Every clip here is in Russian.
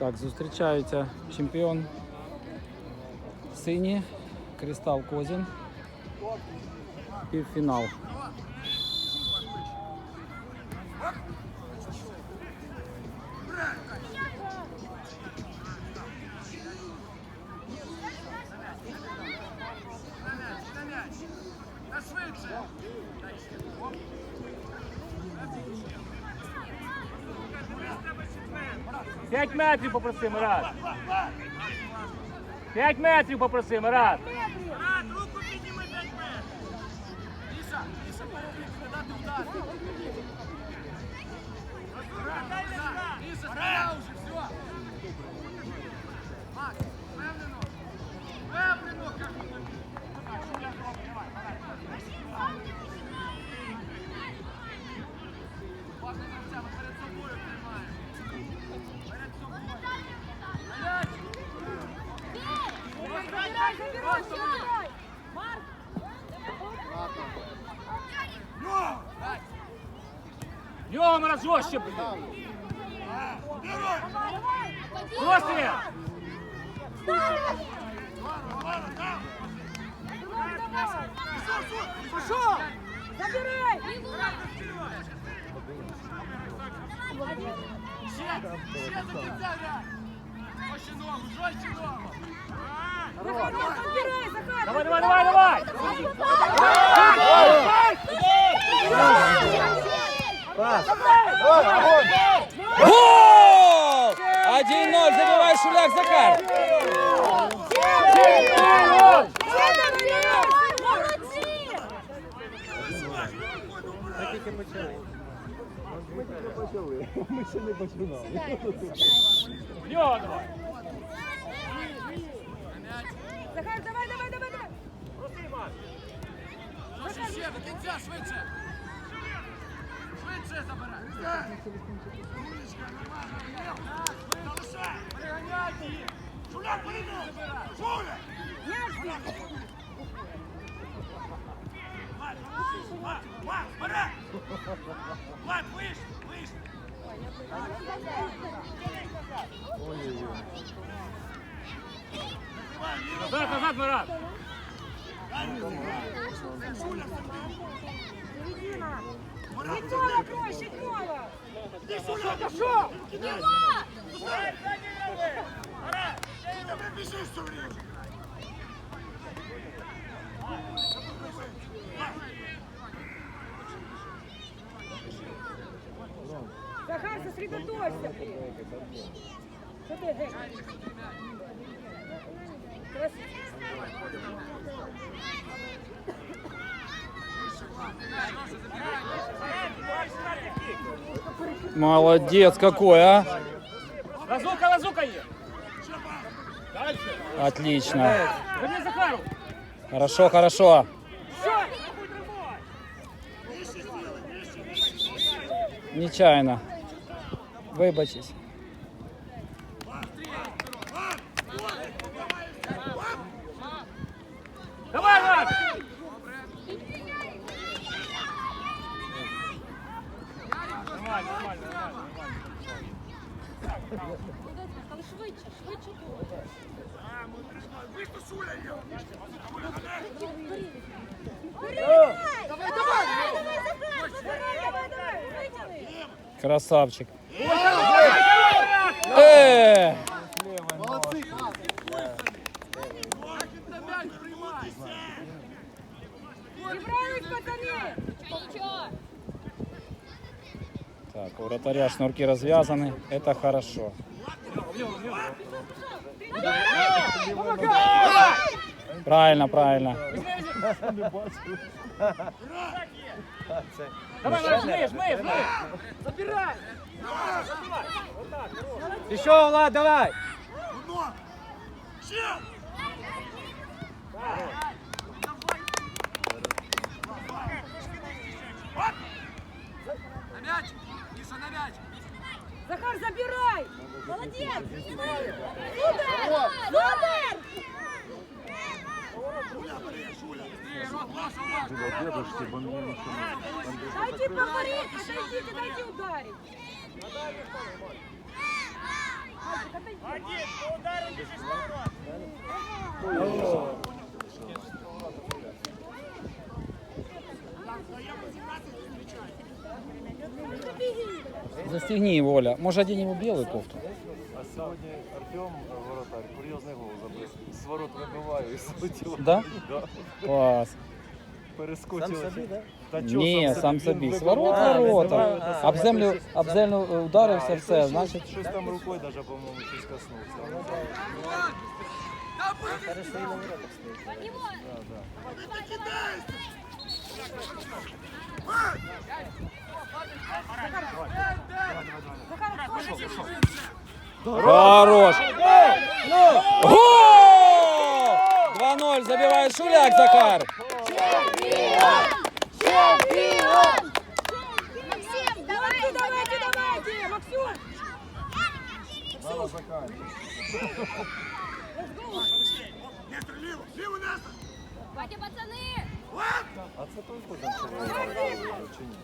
Так, зустрічаються чемпіон синій, Кристал Козін. Півфінал. метрів попросимо, раз. П'ять метрів попросимо, раз. Рад, руку підніми 5 метрів. Ліша, Ліша, перебіг, не дати удар. Ліша, стріляй вже. Жорстче, блін. Просим! Пошел! Забирай! Ще, ще до кінця грай. Жорстче ногу, жорстче ногу. Захар, забирай, Захар! Давай, давай, давай, давай! Гол! 1-0, забиває Шуляк Захар. Молодцы! В нього давай! Захар, давай, давай, давай, давай! Проси! Жорстче, ще, до кінця, швидше. Швидше забирай. Умничка, нормально. Залишай. Переганяйте їх. Шуляк, перейду. Шуля. Мать, мать, мать, вперед. Мать, вийшли, вийшли. Назад, назад, Марат! Середина! Седьмого крой, седьмого! Ти біжиш все время. Захар, сосредоточься! Что ты, Жень? Красиво. Молодец какой, а? Лазука, лазука! Дальше! Отлично. Хорошо, хорошо. Нечаянно. Вибачись. Давай, Марк! Нормально, нормально, нормально, нормально. Там швидше, швидше буде. Вийшли, Шуля є. Давай, давай! Давай, Захар! Забирай, давай, давай! Вытяни! Красавчик. Э! Так, у вратаря шнурки развязаны. Это хорошо. Правильно, правильно. Давай, Марк, жми, жми, жми! Забирай! Еще, Влад, давай! Ще. Застегни его, Оля. Может, одень ему белую кофту? А сьогодні Артем, воротар, курйозний гол забив. З ворот вибиваю і залетіло. Да? Да. Класс. Перескочило. Сам собі, да? Та чого Ні, сам Він собі. З вибивав. ворот А, ворота. вибивав, а, Об землю, об землю ударився, А, і все, щось- значить. Щось там рукою даже, по-моєму, щось коснувся. Хорошо, і на воротах стоїть. Хорош! Гол! 2-0 забивает Шуляк Захар. Чемпион! Максим, давай, давайте, давайте, Максим! Давайте, пацаны! А це той ні?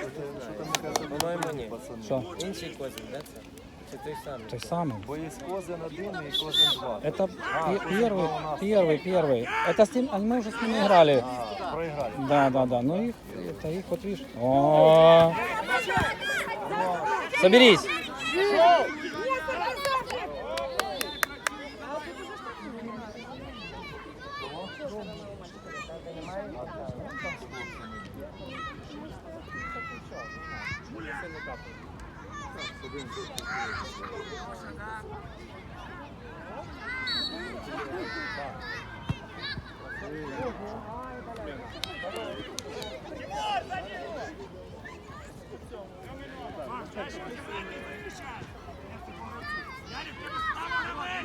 Що там, мені кажеться, По-моєму, ні. пацани? Що? Інший козин, да, це? Чи той самий? Той самый. Бо є козин один і козин два. Это пе- первый, первый, первый. Это с ним, мы уже с ними играли. А, проіграли. Да, да, да. Ну их, это их вот видишь. О, соберись.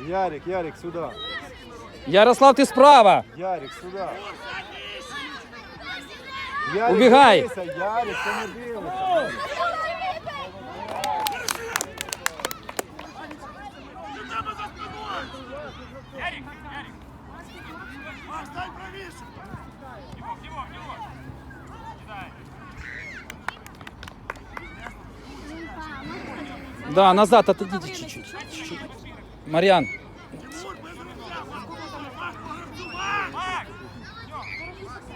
Ярик, Ярик, сюди. Ярослав, ты справа. Ярик, сюди. Ярик, Убігай. дивися, Ярик, ти не дивишся. Ярик, Ярик. Маш, дай правіше. Димок, Димок, Димок. Кидай. Да, назад отойдите чуть-чуть. Марьян, Макс!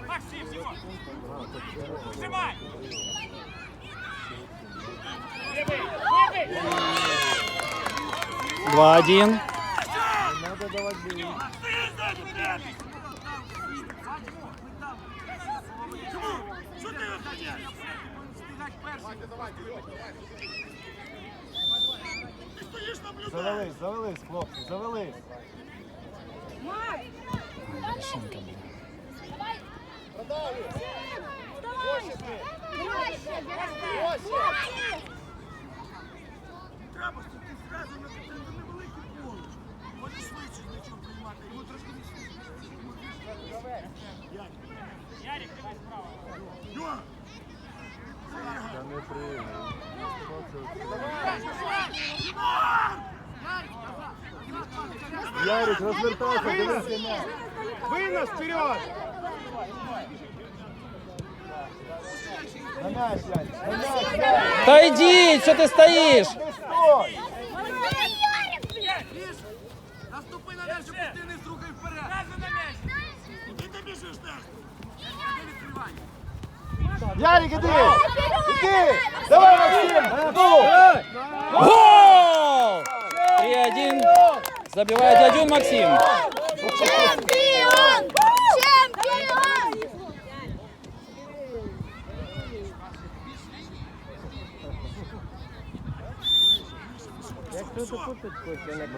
Максим, Димок. Сжимай. Левый, Завелись, завелись, хлопці, завелись. Машинка, блин. Трапості, ти зразу на це невеликий поле. Хочеш швидше нічого приймати, йому трошки не Ярик, дивись справа. Ярик, розвертайся, дивися м'яч. Вынос вперед! На м'яч, Ярик, на м'яч, Ярик. Да иди, что ты стоишь? Ти стой! Наступи на м'яч, щоб ти не з рукою вперед! Разом на м'яч! Куди ти біжиш, Нестор? Іди відкривай! Ярик, іди! Іди! Давай, Максим! Ну! Гол! 3-1. Забивает дядюн Максим. Чемпион! Чемпион!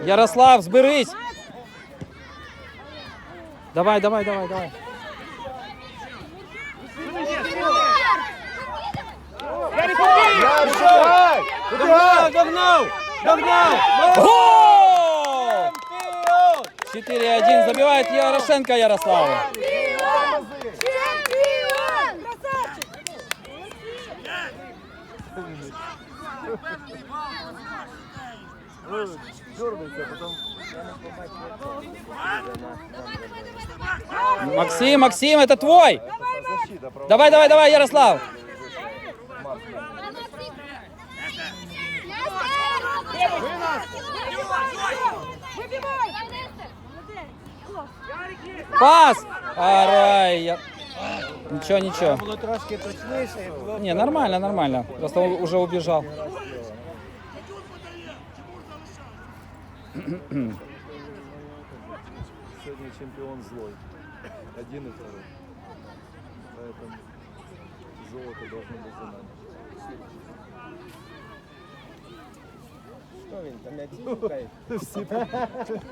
Ярослав, зберись. Давай, давай, давай, давай. Догнав! Догнав! Гол! 4-1 забивает Ярошенко потім... Максим, Максим, это твой. Давай, давай, давай, Ярослав. Настя! Пас! Арай! я- Нічого, нічого. Було трошки точніше. було б Не, нормально, нормально. Просто он уже убежал. Сегодня чемпион злой. Один и второй. Поэтому золото должно быть за нами. Що він там м'яч шукає?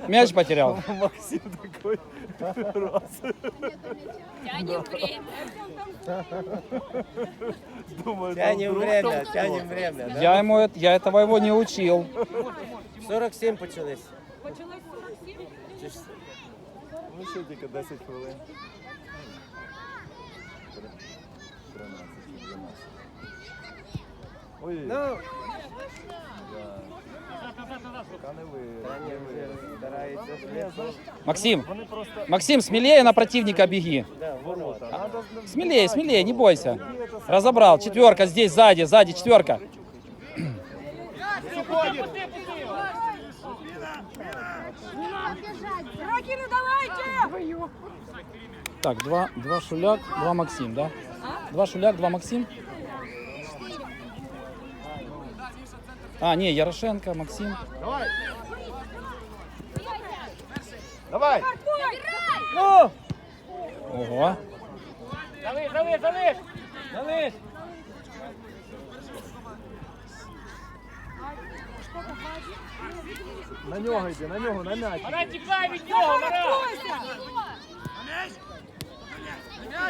Мяч потерял. Максим такой раз. Тянем время. Думаю, Тянем вдруг время, там тянем время. Да? Я ему это, я этого его не учил. 47 почались. Почалось 47. Чи ж- Ну ще тільки 10 хвилин. 13 чи 12. Ой, Ну, да. Назад, назад, назад. Та не ви. та ні, не вже ви. старається. Ні, знаєш, Максим, Вони просто Максим, смелее на противника беги. Да, ворота. Надо Смелее, смелее, не бойся. Разобрал. Четверка здесь, сзади, сзади, четверка. Пусти, пусти, пусти его. Руки не давайте! Так, два, два Шуляк, два Максим, да? Два Шуляк, два Максим. А, не, Ярошенко, Максим. Давай! Давай! Ну! Ого. Залиш, залиш, залиш. Залиш. На нього йди, на нього, на м'яч. Марат, тікай від нього, Марат.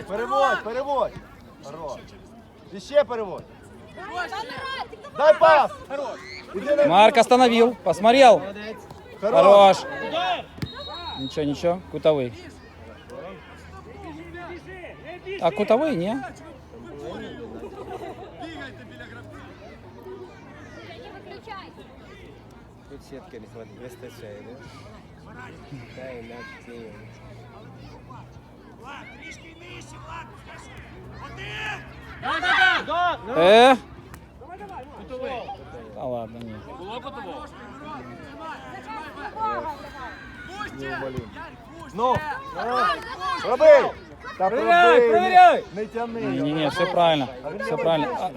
Переводь, переводь. Хорош. І ще переводь. Дай пас. Іди на... Марк остановил, посмотрел. Хорош. Хорош. Удар. Ничего, ничего, кутовый. Не біжи, не біжи. А кутовый, не? Тут сітки не хватить, вистачає, да? Дай м'яч цієї. Влад, трішки нижче, Влад, скажи. Один! Э? Да ладно, нет. Було кутового. Ну, роби. Та Перевіряй, проби, перевіряй. Не, тяни. Не, все правильно. Все правильно. А?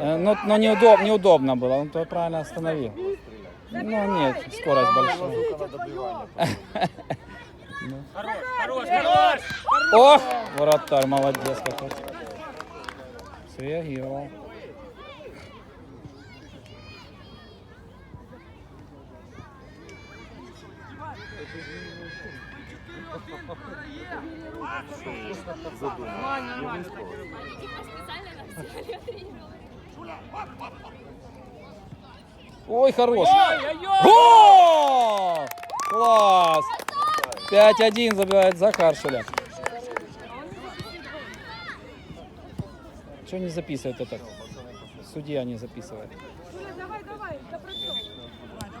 Э, Но, неудоб, неудобно было. Он то правильно остановил. Ну нет, скорость большая. Хорош, хорош, хорош. Ох, вратарь, молодец какой. Среагировал. Ой, хорош. Гол! Класс! 5-1 забивает Захар Шуляк. Что не записывает этот? Судья не записывает. Давай, давай, допрацьовуй.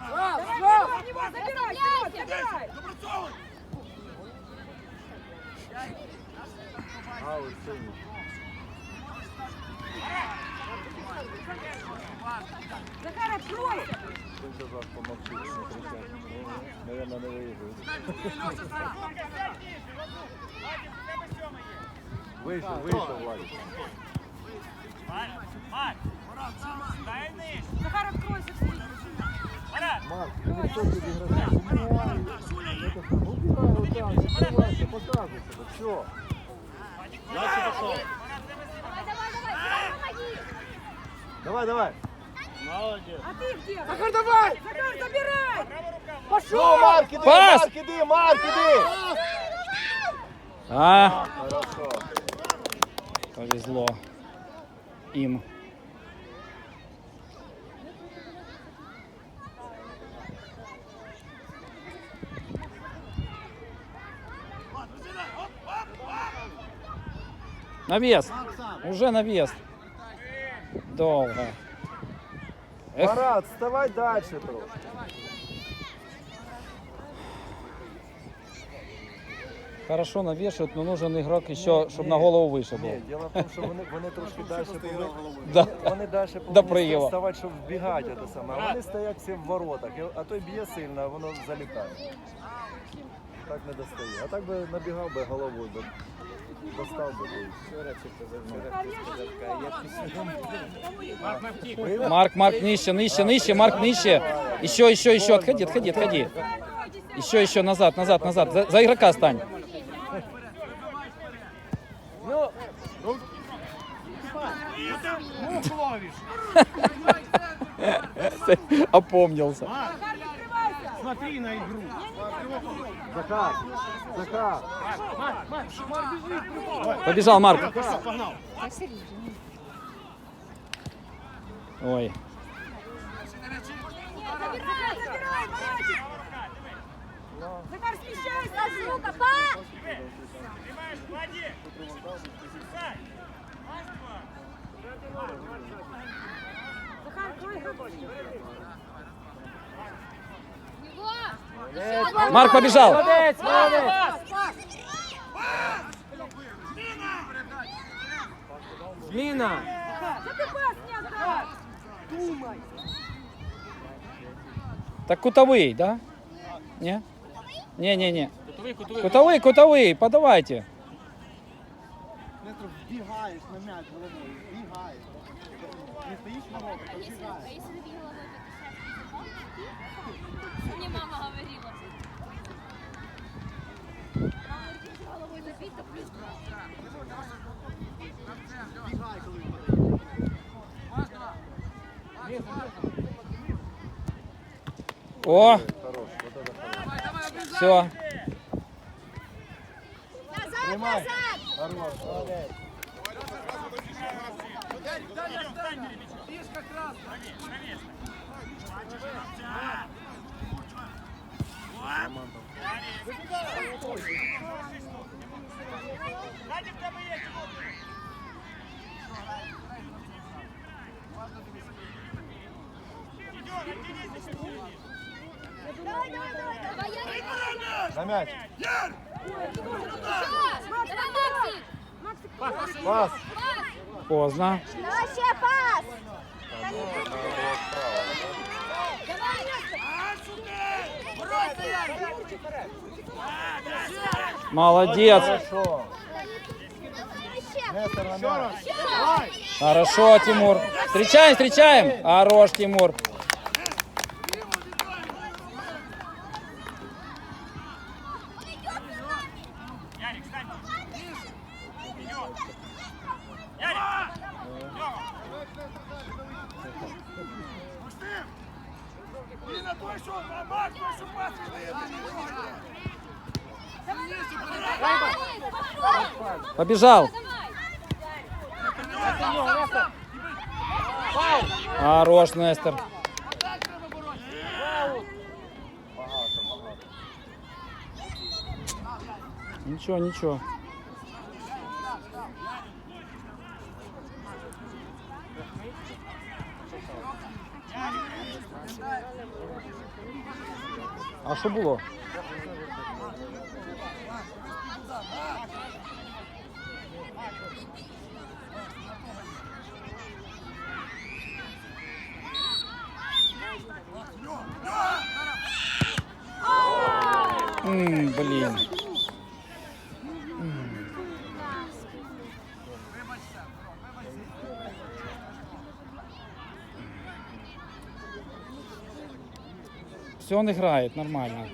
Давай, забирай, забирай. Допрацьовуй! А, ось синій. Захар, откройся. Ти казав, помовчи, не кричать. Ну, Наверно, не виїжджають. Вийшов, вийшов, Владик. Марк, дай ниж. Захар, откройся всі. Марат. Марк, ти не хто тобі грає? Убігай, отак, відкривайся, показуй себе, все. Дальше пішов. Давай, давай. Молодець. А ты где? Захар, давай! Захар, забирай! Ну, Марк, іди, Пас! Марк, іди, Марк, іди. А, Хорошо. повезло им. Навес. Уже навес. Долго. Эх, Марат, вставай дальше трошки. хорошо навешивают, но нужен игрок еще, чтобы на голову выше был. Ні, діло в тому, що вони, вони трошки далі повинні, Да. вони далі Допригала. повинні ставати, щоб вбігати те саме. А вони стоять всі в воротах, і- а той б'є сильно, а воно залітає. так не достає. А так би набігав би головою, би достав би. би. Вчора чи позавчора хтось сказав, каже, я після Марк, Марк, нище, нище, нище, Марк, нище. Еще, еще, еще, отходи, отходи, отходи. Еще, еще, назад, назад, назад. За, за игрока стань. Опомнился. Смотри на игру. Захар, Захар. Побежал Марк. Ой. Забирай, забирай, Маратик! Захар, смещайся, сука, па! Понимаешь, вводи. Сай. Захар, твой игрок. Марк побежал. Пас, пас! Зміна! Что ты пас не отдал? Думай! Так кутовый, да? Не? Не, не, не. Кутовый, кутовый, подавайте. Вбігаєш на м'яч головою, вбігаєш. Не стоїш на воротах, а вбігаєш. Мне мама говорила. Мама говорит, головой забить, то плюс два. Вбігай, коли він подає. О, Хорош, вот это хорош. все. Назад, назад! Хорош, молодець. Сзади в тебе є. Идем, оттянись, еще Давай, давай, давай! Давай, Ярик. На м'яч. Максик. Максик, Пас. Поздно. Молодец. Хорошо, Тимур. Встречаем, встречаем. Хорош, Тимур. Побежал. Хорош, Нестор. Ничего, ничего. А що було? М, блин. Все он играет нормально.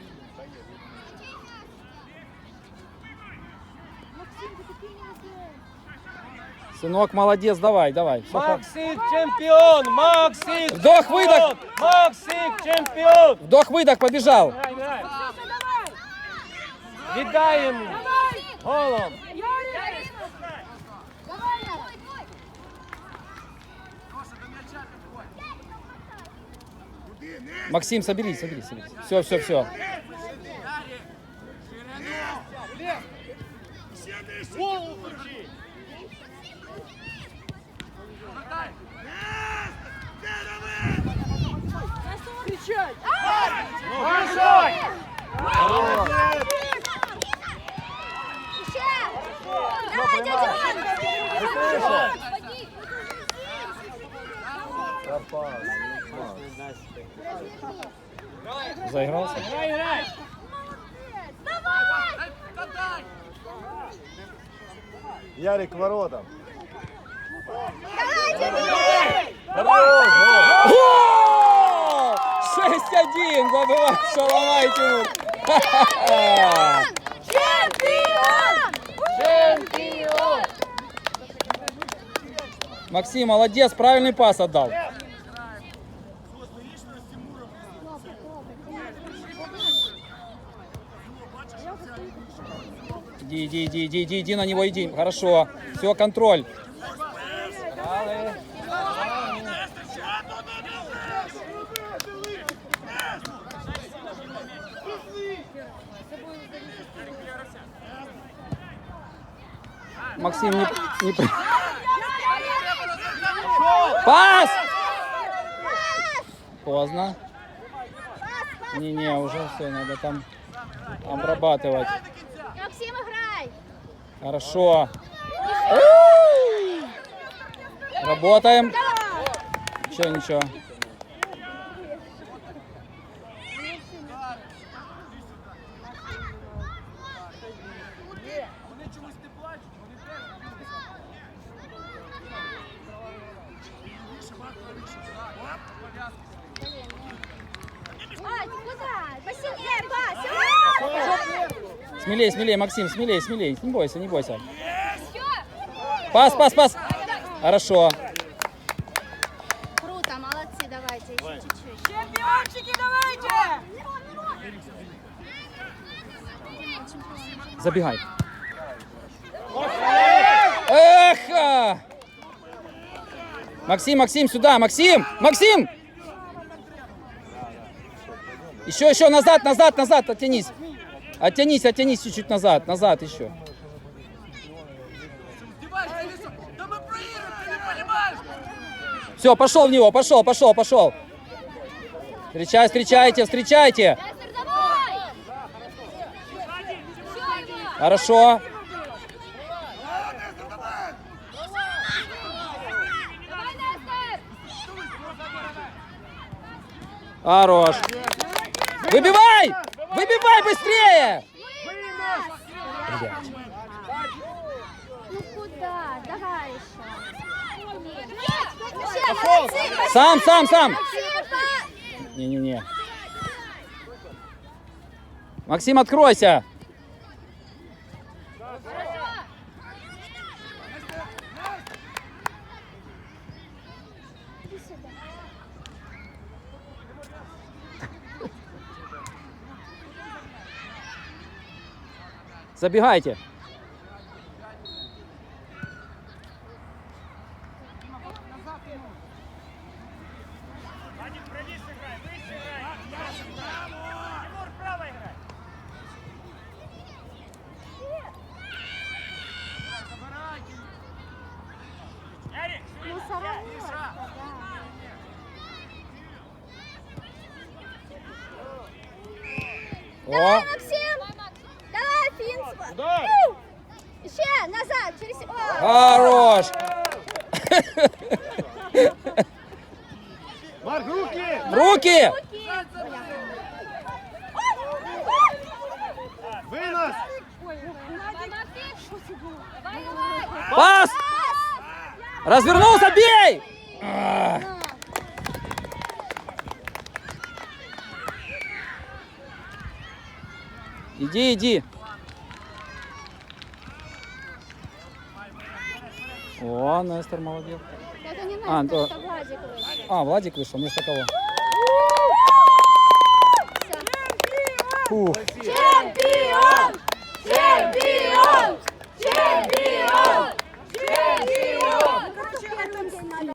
Сынок, молодец, давай, давай. Всё по- Максик чемпіон! Максик! Вдох, выдох. Максик чемпіон! Вдох, выдох, побежал. Давай! Віддай йому! Давай! Голом! Ярик! Давай! Максим, соберись, соберись, соберись. Все, все, все. Голову крути. Кричать! Хорошо. Еще! Давай, дядя Вань! Карпас. Заигрался? Играй, играй. Давай, Отдай! Ярик! Хорош, гол. Гол! 6-1! Забывай Шаломай Тимур! Чемпион! Чемпион! Максим, молодец, правильный пас отдал. Иди, иди, иди, иди, иди, иди на него, иди. Хорошо. Все, контроль. Максим, не, не... Пас! Поздно. Не-не, уже все, надо там обрабатывать. Хорошо. Работаем. Ничего, ничего. Куда? Посильнее, пас! Смелей, смелей, Максим, смелей, смелей. Не бойся, не бойся. Пас, пас, пас. Хорошо. Круто, молодцы, давайте, еще чуть-чуть. Чемпиончики, давайте! Забегай. Эх! Максим, Максим, сюда, Максим, Максим! Еще, еще, назад, назад, назад, оттянись. Оттянись, оттянись чуть-чуть назад, назад еще. Все, пошел в него, пошел, пошел, пошел. Встречай, встречайте, встречайте. Хорошо. Хорош. Выбивай! Выбивай быстрее! Блядь. Ну куда? Давай еще. Пошёл! Сам, сам, сам. Не-не-не. Максим, откройся. Забегайте. Вадик, правее играй, выше играй. Тимур, вправо играй. Ярик, Ну, сорвался, да. О, Давай, Максим! Давай, Финс! Удар! У! Еще, назад, через... О! хорош. Марк, руки! Давай! Пас! Развернулся, бей! Иди, иди. О, Нестор молодец. Это не А, это Владик вышел. А, Владик вышел, вместо кого? Чемпіон! Чемпіон! Чемпіон!